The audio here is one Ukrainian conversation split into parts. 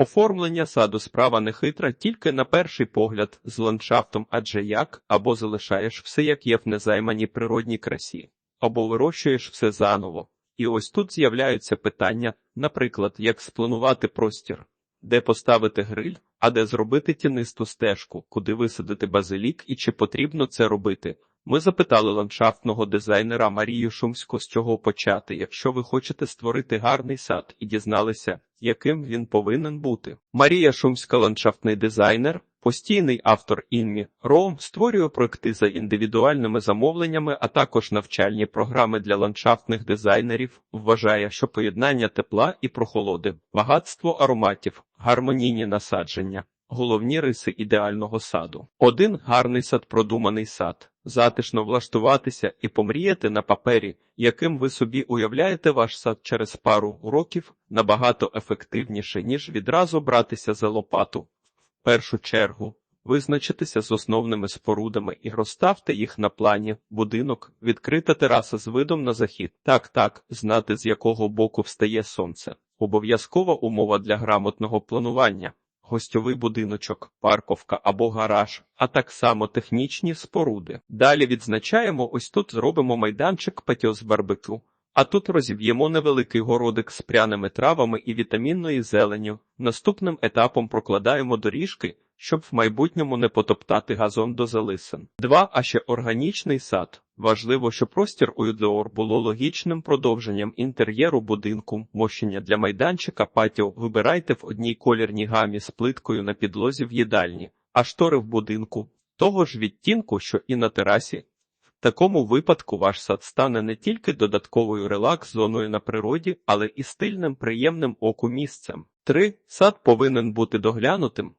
Оформлення саду справа нехитра тільки на перший погляд з ландшафтом, адже як або залишаєш все, як є в незайманій природній красі, або вирощуєш все заново. І ось тут з'являються питання, наприклад, як спланувати простір, де поставити гриль, а де зробити тінисту стежку, куди висадити базилік і чи потрібно це робити. Ми запитали ландшафтного дизайнера Марію Шумську, з чого почати, якщо ви хочете створити гарний сад, і дізналися, яким він повинен бути. Марія Шумська, ландшафтний дизайнер, постійний автор Інмі Роум, створює проекти за індивідуальними замовленнями, а також навчальні програми для ландшафтних дизайнерів. Вважає, що поєднання тепла і прохолоди, багатство ароматів, гармонійні насадження. Головні риси ідеального саду. Один гарний сад, продуманий сад, затишно влаштуватися і помріяти на папері, яким ви собі уявляєте ваш сад через пару років, набагато ефективніше, ніж відразу братися за лопату. В першу чергу визначитися з основними спорудами і розставте їх на плані, будинок, відкрита тераса з видом на захід. Так, так, знати з якого боку встає сонце. Обов'язкова умова для грамотного планування гостьовий будиночок, парковка або гараж, а так само технічні споруди. Далі відзначаємо, ось тут зробимо майданчик патіо з барбекю. А тут розіб'ємо невеликий городик з пряними травами і вітамінною зеленю. Наступним етапом прокладаємо доріжки, щоб в майбутньому не потоптати газон до залисин. Два, а ще органічний сад. Важливо, щоб простір у Юдеор було логічним продовженням інтер'єру будинку. Мощення для майданчика патіо вибирайте в одній колірній гамі з плиткою на підлозі в їдальні, а штори в будинку того ж відтінку, що і на терасі. В такому випадку ваш сад стане не тільки додатковою релакс-зоною на природі, але і стильним, приємним оку місцем. 3. Сад повинен бути доглянутим.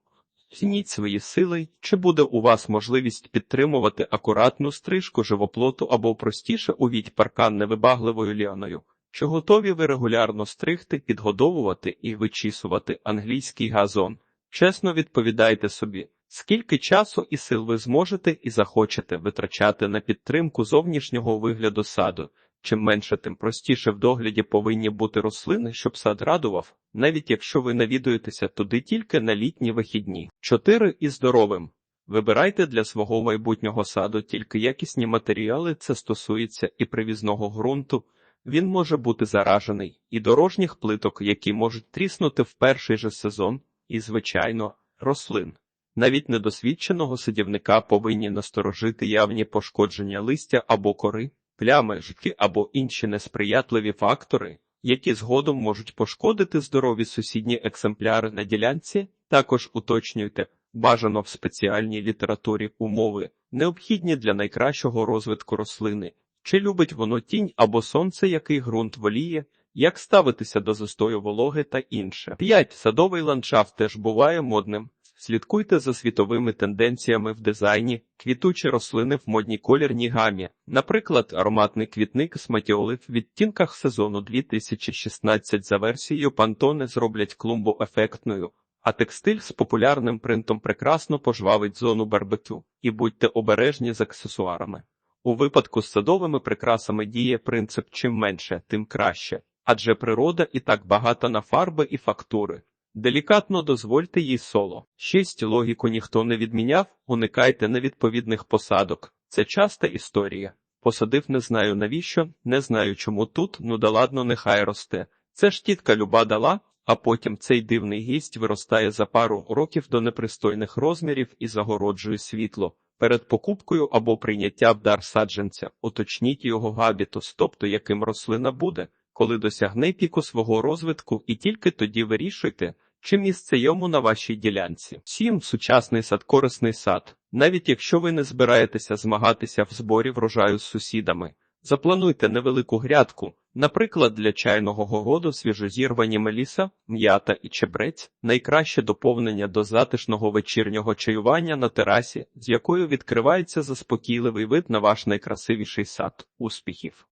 Цініть свої сили, чи буде у вас можливість підтримувати акуратну стрижку живоплоту або простіше увіть паркан невибагливою ліаною. Чи готові ви регулярно стригти, підгодовувати і вичісувати англійський газон? Чесно відповідайте собі, скільки часу і сил ви зможете і захочете витрачати на підтримку зовнішнього вигляду саду. Чим менше, тим простіше в догляді повинні бути рослини, щоб сад радував, навіть якщо ви навідуєтеся туди тільки на літні вихідні. 4. І здоровим. Вибирайте для свого майбутнього саду тільки якісні матеріали, це стосується і привізного ґрунту. Він може бути заражений, і дорожніх плиток, які можуть тріснути в перший же сезон, і, звичайно, рослин. Навіть недосвідченого садівника повинні насторожити явні пошкодження листя або кори плями, житки або інші несприятливі фактори, які згодом можуть пошкодити здорові сусідні екземпляри на ділянці, також уточнюйте бажано в спеціальній літературі умови, необхідні для найкращого розвитку рослини, чи любить воно тінь або сонце, який ґрунт воліє, як ставитися до застою вологи та інше. 5. садовий ландшафт теж буває модним. Слідкуйте за світовими тенденціями в дизайні, квітучі рослини в модній колірній гамі, наприклад, ароматний квітник з матіоли в відтінках сезону 2016 за версією Pantone зроблять клумбу ефектною, а текстиль з популярним принтом прекрасно пожвавить зону барбекю. І будьте обережні з аксесуарами. У випадку з садовими прикрасами діє принцип чим менше, тим краще, адже природа і так багата на фарби і фактури. Делікатно дозвольте їй соло. Шість логіку ніхто не відміняв, уникайте невідповідних посадок. Це часта історія. Посадив не знаю навіщо, не знаю чому тут, ну да ладно, нехай росте. Це ж тітка люба дала, а потім цей дивний гість виростає за пару років до непристойних розмірів і загороджує світло. Перед покупкою або прийняття в дар саджанця уточніть його габітус, тобто яким рослина буде коли досягне піку свого розвитку, і тільки тоді вирішуйте, чи місце йому на вашій ділянці. Сім сучасний сад корисний сад, навіть якщо ви не збираєтеся змагатися в зборі врожаю з сусідами. Заплануйте невелику грядку, наприклад, для чайного городу свіжозірвані меліса, м'ята і чебрець, найкраще доповнення до затишного вечірнього чаювання на терасі, з якою відкривається заспокійливий вид на ваш найкрасивіший сад. Успіхів!